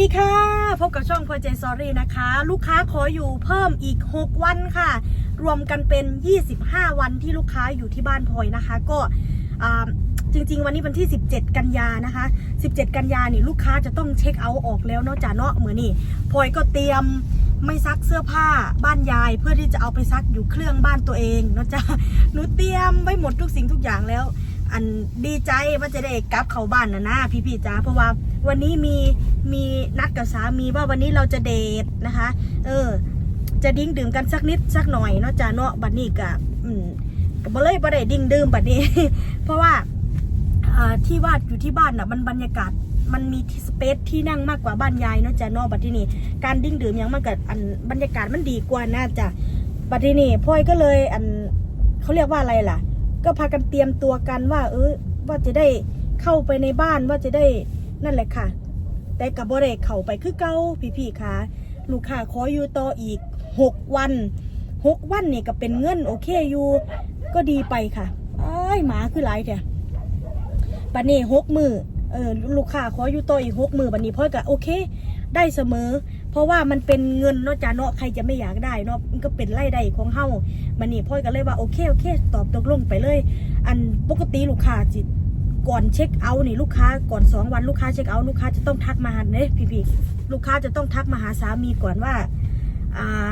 ดีค่ะ พบกับช่องเพอร์เจซอรี่นะคะ ลูกค้าขออยู่เพิ่มอีก 6 วันค่ะ รวมกันเป็น 25 วันที่ลูกค้าอยู่ที่บ้านพลอยนะคะ ก็จริง ๆ วันนี้วันที่ 17 กันยานะคะ 17 กันยานี่ลูกค้าจะต้องเช็คเอาท์ออกแล้วเนาะจ้าเนาะเหมือนนี่พลอยก็เตรียมไม่ซักเสื้อผ้าบ้านยาย เพื่อที่จะเอาไปซักอยู่เครื่องบ้านตัวเองเนาะจ้าหนูเตรียมไว้หมดทุกสิ่งทุกอย่างแล้ว อันดีใจว่าจะได้กลับเข้าบ้านนะนะพี่ๆจ้าเพราะว่า วันนี้มีมีนัดกับสามีว่าวันนี้เราจะเดทนะคะ เออ จะดิ้งดื่มกันสักนิดสักหน่อยเนาะจ้าเนาะบัดนี้กะอืมก็บ่เลยบ่ได้ดิ้งดื่มบัดนี้ เพราะว่าที่วาดอยู่ที่บ้านน่ะมันบรรยากาศมันมีที่สเปซที่นั่งมากกว่าบ้านยายเนาะจ้าเนาะบัดที่นี่การดิ้งดื่มยังมันก็อันบรรยากาศมันดีกว่าน่าจะบัดที่นี่พ่อยก็เลยอันเขาเรียกว่าอะไรล่ะ ก็พากันเตรียมตัวกันว่า เออว่าจะได้เข้าไปในบ้านว่าจะได้ นั่นแหละค่ะ แต่กับบ่ได้เข้าไปคือเก่าพี่ๆค่ะ ลูกค้าขออยู่ต่ออีกหกวันหกวันนี่ก็เป็นเงินโอเคอยู่ ก็ดีไปค่ะอ้ยหมาคือหลายแท้บัดนี้หกมือเออลูกค้าขออยู่ต่ออีกหกมือบัดนี้พ่อยก็โอเค ได้เสมอ เพราะว่ามันเป็นเงินเนาะจ้าเนาะใครจะไม่อยากได้เนาะมันก็เป็นรายได้ของเฮามันนี่พ่อยก็เลยว่าโอเคโอเค ตอบตกลงไปเลย อันปกติลูกค้าจิต ก่อนเช็คเอาท์นี่ลูกค้าก่อนสองวันลูกค้าเช็คเอาท์ลูกค้าจะต้องทักมาหาเนี่ยพี่พี่ๆลูกค้าจะต้องทักมาหาสามีก่อนว่าอ่า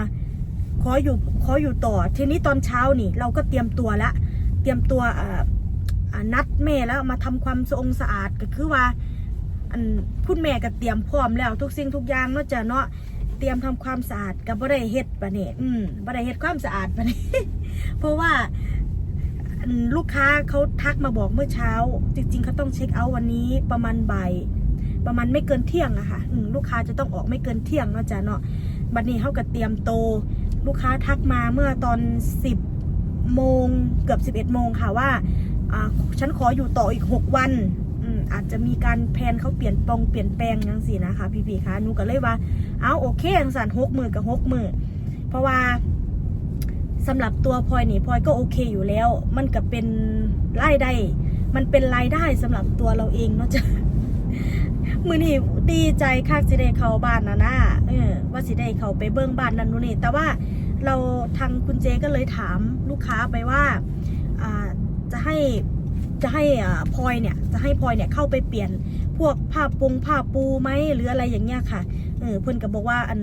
ขออยู่ขออยู่ต่อ ทีนี้ตอนเช้านี่ เราก็เตรียมตัวละ เตรียมตัวอ่านัดแม่แล้วมาทำความสะองสะอาดก็คือว่าอันคุณแม่ก็เตรียมพร้อมแล้ว ทุกสิ่งทุกอย่างเนาะจ้ะเนาะเตรียมทำความสะอาดกับบ่ได้เฮ็ดปะเนี่ยอืมบ่ได้เฮ็ดความสะอาดปะเนี่ยเพราะว่า ลูกค้าเขาทักมาบอกเมื่อเช้า จริง ๆเขาต้องเช็คเอาท์วันนี้ประมาณบ่ายประมาณไม่เกินเที่ยงอะค่ะลูกค้าจะต้องออกไม่เกินเที่ยงเนาะจ้ะเนาะบัดนี้เขาก็เตรียมโต ลูกค้าทักมาเมื่อตอนสิบโมงเกือบสิบเอ็ดโมงค่ะว่าฉันขออยู่ต่ออีก 6 วันอาจจะมีการแพนเขาเปลี่ยนปรงเปลี่ยนแปลงยังสินะคะ พี่ๆคะหนูก็เลยว่า เอาโอเคอังสันหกหมือกับหกหมือเพราะว่า สำหรับตัวพลอยนี่พลอยก็โอเคอยู่แล้ว มันก็เป็นรายได้ มันเป็นรายได้สำหรับตัวเราเองเนาะจ้ะมือนี่ดีใจคักสิได้เข้าบ้านนะนะเออว่าสิได้เข้าไปเบิ้งบ้านนั่นนู่นนี่แต่ว่าเราทางคุณเจก็เลยถามลูกค้าไปว่าจะให้จะให้พลอยเนี่ยจะให้พลอยเนี่ยเข้าไปเปลี่ยนพวกผ้าปุงผ้าปูไหมหรืออะไรอย่างเงี้ยค่ะเออเพื่อนก็บอกว่าอัน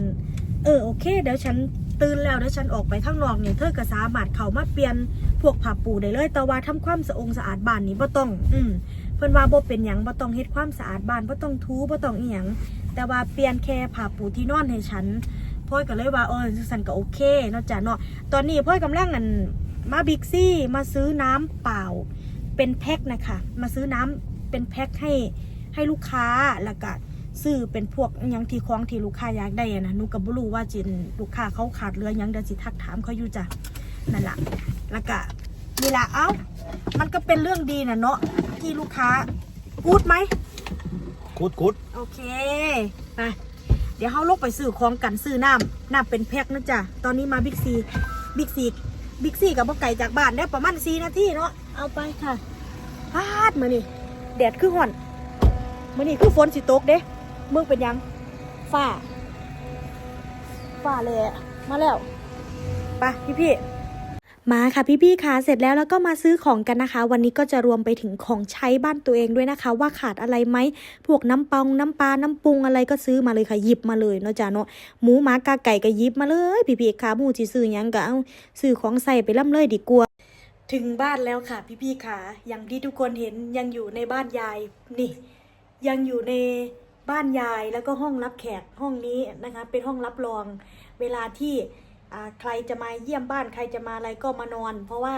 เออโอเคเดี๋ยวฉัน ตื่นแล้วเดี๋ยวฉันออกไปข้างนอกเนี่ยเธอก็สามารถเข้ามาเปลี่ยนพวกผ้าปูได้เลยแต่ว่าทำความสะองสะอาดบ้านนี่บ่ต้อง อืมเพื่อนว่าบ่เป็นหยังบ่ต้องเฮ็ดความสะอาดบ้านบ่ต้องทูบ่ต้องอีหยังแต่ว่าเปลี่ยนแค่ผ้าปูที่นอนให้ฉันพลอยก็เลยว่าเออฉันก็โอเคเนาะจ้ะเนาะตอนนี้พลอยกำลังอันมาบิ๊กซี่มาซื้อน้ำเปล่า เป็นแพ็คนะคะ มาซื้อน้ำเป็นแพ็คให้ให้ลูกค้าแล้วก็ ซื้อเป็นพวกอหยังที่ของที่ลูกค้าอยากได้อะนะหนูก็บ่รู้ว่าจินลูกค้าเขาขาดเรือหยังเดี๋ยวสิทักถามเขาอยู่จ้ะนั่นแหละแล้วก็นี่ละเอ้า มันก็เป็นเรื่องดีนะเนาะที่ลูกค้ากูดไหมกุดกุดโอเคไปเดี๋ยวเขาลกไปซื้อของกันซื้อน้ำน้ำเป็นแพ็คนะจ๊ะตอนนี้มาบิ๊กซีบิ๊กซีบิ๊กซีกับบ่ไก่จากบ้านได้ประมาณสี่นาทีเนาะเอาไปค่ะพาดมานี่แดดคือห่อนมานี่คือฝนสิตกเด้ เมืองเป็นหยังฝ้าฝ้าเลยอะมาแล้วไปพี่พี่ๆมาค่ะพี่ๆคะเสร็จแล้วแล้วก็มาซื้อของกันนะคะ วันนี้ก็จะรวมไปถึงของใช้บ้านตัวเองด้วยนะคะ ว่าขาดอะไรไหมพวกน้ำปองน้ำปลาน้ำปรุงอะไรก็ซื้อมาเลยค่ะหยิบมาเลยเนาะจ้าเนาะหมูหมากาไก่ก็หยิบมาเลยพี่ๆคะหมูที่ซื้อหยังก็เอาซื้อของใส่ไปล่ำเลยดีกว่าถึงบ้านแล้วค่ะพี่ๆคะอย่างที่ทุกคนเห็นยังอยู่ในบ้านยายนี่ ยังอยู่ใน บ้านยายแล้วก็ห้องรับแขกห้องนี้นะคะ เป็นห้องรับรอง เวลาที่ใครจะมาเยี่ยมบ้านใครจะมาอะไรก็มานอน เพราะว่า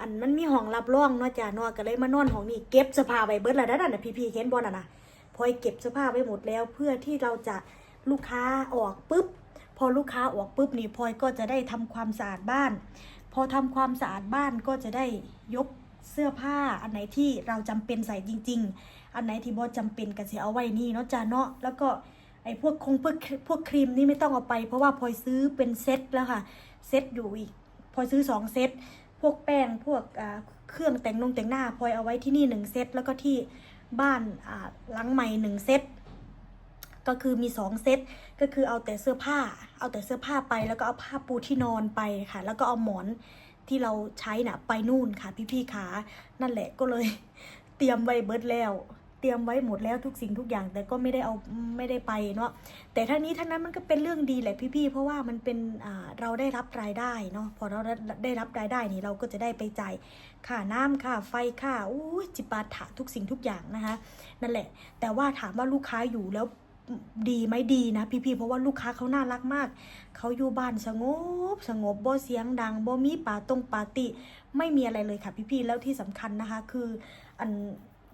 อันมันมีห้องรับรองเนาะจ้ะนาะก็เลยมานอนห้องนี้เก็บเสื้อผ้าไว้เบิดแล้วนั่นน่ะพี่ๆเห็นบอลน่ะนะพลอยเก็บเสื้อผ้าไว้หมดแล้วเพื่อที่เราจะลูกค้าออกปุ๊บพอลูกค้าออกปุ๊บนี่พลอยก็จะได้ทำความสะอาดบ้าน พอทำความสะอาดบ้านก็จะได้ยก เสื้อผ้าอันไหนที่เราจำเป็นใส่จริง ๆ อันไหนที่บ่จำเป็นก็สิเอาไว้นี่เนาะจ้าเนาะแล้วก็ไอ้พวกคงพวกพวกครีมนี่ไม่ต้องเอาไป เพราะว่าพลอยซื้อเป็นเซตแล้วค่ะเซตอยู่อีกพลอยซื้อสองเซตพวกแป้งพวกเครื่องแต่งนงแต่งหน้าพลอยเอาไว้ที่นี่หนึ่งเซตแล้วก็ที่บ้านอ่าหลังใหม่หนึ่งเซตก็คือมีสองเซตก็คือเอาแต่เสื้อผ้า เอาแต่เสื้อผ้าไป แล้วก็เอาผ้าปูที่นอนไปค่ะ แล้วก็เอาหมอน ที่เราใช้น่ะไปนู่นค่ะพี่ๆขานั่นแหละก็เลยเตรียมไว้เบิดแล้วเตรียมไว้หมดแล้วทุกสิ่งทุกอย่าง แต่ก็ไม่ได้เอาไม่ได้ไปเนาะแต่ทั้งนี้ทั้งนั้นมันก็เป็นเรื่องดีแหละพี่ๆเพราะว่ามันเป็นเราได้รับรายได้เนาะพอเราได้รับรายได้นี่เราก็จะได้ไปจ่ายค่าน้ำค่าไฟค่าอู้จิปาถะทุกสิ่งทุกอย่างนะคะนั่นแหละ แต่ว่าถามว่าลูกค้าอยู่แล้ว ดีไหมดีนะพี่ๆเพราะว่าลูกค้าเขาน่ารักมาก เขาอยู่บ้านสงบสงบบ่เสียงดังบ่มีป่าตรงปาติ ไม่มีอะไรเลยค่ะพี่ๆแล้วที่สำคัญนะคะ คืออัน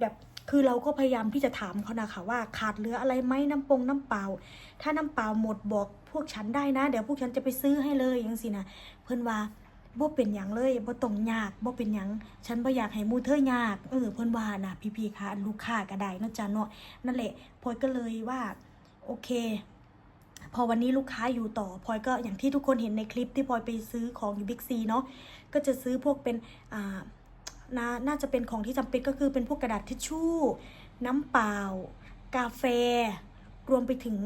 แบบคือเราก็พยายามที่จะถามเขานะคะว่าขาดเหลืออะไรไหมน้ำปงน้ำเปล่า ถ้าน้ำเปล่าหมดบอกพวกฉันได้นะ เดี๋ยวพวกฉันจะไปซื้อให้เลยอย่างสินะเพิ่อนว่า บ่เป็นหยังเลยบ่ต้องยากบ่เป็นหยัง ฉันบ่อยากให้มูเธอยากเออเพิ่นว่านะพี่ๆคะลูกค้าก็ได้นะจ้ะเนาะนั่นแหละพลอยก็เลยว่าโอเค พอวันนี้ลูกค้าอยู่ต่อพลอยก็อย่างที่ทุกคนเห็นในคลิปที่พลอยไปซื้อของอยู่บิ๊กซีเนาะก็จะซื้อพวกเป็นอ่านาน่าจะเป็นของที่จำเป็นก็คือเป็นพวกกระดาษทิชชู่ น้ำเปล่า กาแฟ รวมไปถึง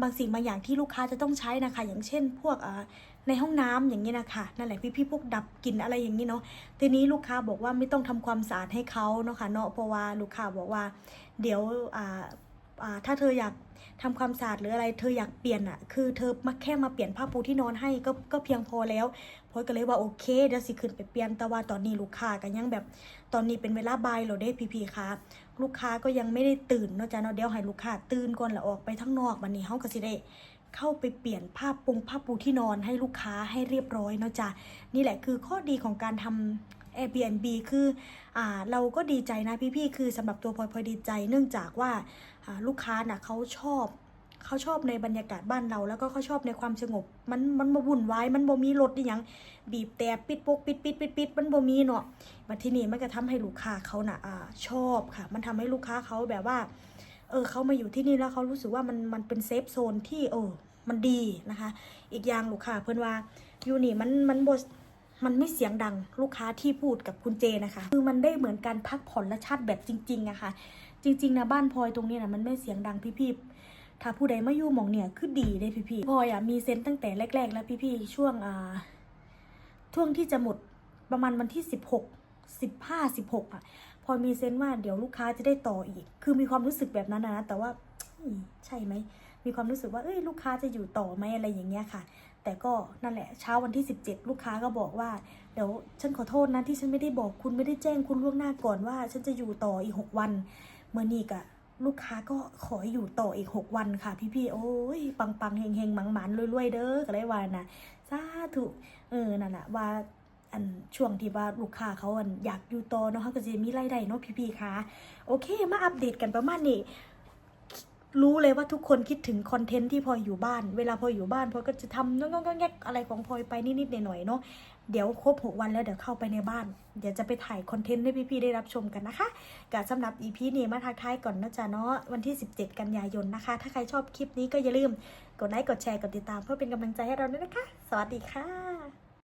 บางสิ่งบางอย่างที่ลูกค้าจะต้องใช้นะคะ อย่างเช่น พวกอ่า ในห้องน้ำอย่างนี้นะคะนั่นแหละพี่ๆพวกดับกลิ่นอะไรอย่างนี้เนาะทีนี้ลูกค้าบอกว่าไม่ต้องทำความสะอาดให้เขาเนาะค่ะเนาะเพราะว่าลูกค้าบอกว่า เดี๋ยวอ่าอ่าถ้าเธออยากทำความสะอาดหรืออะไร เธออยากเปลี่ยนอะ่ะ คือเธอมาแค่มาเปลี่ยนผ้าปูที่นอนให้ก็ก็เพียงพอแล้วพอยก็เลยว่าโอเคเดี๋ยวสิขึ้นไปเปลี่ยน แต่ว่าตอนนี้ลูกค้าก็ยังแบบ ตอนนี้เป็นเวลาบ่ายแล้วเด้พี่ๆคะลูกค้าก็ยังไม่ได้ตื่นเนาะจ้ะเนาะเดี๋ยวให้ลูกค้าตื่นก่อนแล้วออกไปข้งนอกวันนี้เฮาก็สิได้ เข้าไปเปลี่ยนผ้าปุงผ้าปูที่นอนให้ลูกค้าให้เรียบร้อยเนาะจ้ะนี่แหละคือข้อดีของการทำ Airbnb คืออ่าเราก็ดีใจนะพี่ๆ คือสำหรับตัวพลอยพลอยดีใจ เนื่องจากว่าลูกค้าน่ะเขาชอบเขาชอบในบรรยากาศบ้านเรา แล้วก็เขาชอบในความสงบ มันมันมาวุ่นวายมันบ่มีรถอหยังบีบแต่ปิดปกปิดปิดปิดปิดมันบ่มีเนาะมาที่นี่มันก็ทำให้ลูกค้าเขาน่ะอ่าชอบค่ะ มันทำให้ลูกค้าเขาแบบว่า เออเขามาอยู่ที่นี่แล้วเขารู้สึกว่ามันมันเป็นเซฟโซนที่เออมันดีนะคะ อีกอย่างลูกค้าเพื่อนว่าอยู่นี่มันมันบมันไม่เสียงดังลูกค้าที่พูดกับคุณเจนะคะ คือมันได้เหมือนการพักผ่อนและชาติแบบจริงๆอะค่ะ จริงๆนะบ้านพลอยตรงนี้นะมันไม่เสียงดังพี่ๆถ้าผู้ใดมาอยู่มองเนี่ยคือดีเลยพี่ๆพลอยอะมีเซนต์ตั้งแต่แรก ๆ แล้วพี่ๆช่วงอ่าช่วงที่จะหมดประมาณวันที่สิบหกสิบห้าสิบหกอะ พอมีเซนส์ว่าเดี๋ยวลูกค้าจะได้ต่ออีก คือมีความรู้สึกแบบนั้นนะแต่ว่าใช่ไหมมีความรู้สึกว่าเอ้ยลูกค้าจะอยู่ต่อไหมอะไรอย่างเงี้ยค่ะ แต่ก็นั่นแหละเช้าวันที่ 17 ลูกค้าก็บอกว่าเดี๋ยวฉันขอโทษนะที่ฉันไม่ได้บอกคุณไม่ได้แจ้งคุณล่วงหน้าก่อนว่า ฉันจะอยู่ต่ออีก 6 วันเมื่อนี้กะลูกค้าก็ขออยู่ต่ออีก 6 วันค่ะ พี่ๆโอ้ยปังๆเฮงๆหมังมันๆรวยๆเด้อก็เลยว่านะสาธุเออนั่นแหละว่า อันช่วงที่ว่าลูกค้าเขาอันอยากอยู่ต่อเนาะเขาก็จะมีรายได้เนาะพี่ๆคะโอเค มาอัปเดตกันประมาณนี้รู้เลยว่าทุกคนคิดถึงคอนเทนต์ที่พลอยอยู่บ้าน เวลาพลอยอยู่บ้านพลอยก็จะทำงงงแงกอะไรของพลอยไปนิดๆหน่อยๆเนาะเดี๋ยวครบหกวันแล้วเดี๋ยวเข้าไปในบ้าน เดี๋ยวจะไปถ่ายคอนเทนต์ให้พี่ๆได้รับชมกันนะคะกะสำหรับ EP นี้มาทักทายก่อนนะจ๊ะเนาะวันที่ 17 กันยายนนะคะ ถ้าใครชอบคลิปนี้ก็อย่าลืมกดไลค์กดแชร์กดติดตามเพื่อเป็นกำลังใจให้เราด้วยนะคะ สวัสดีค่ะ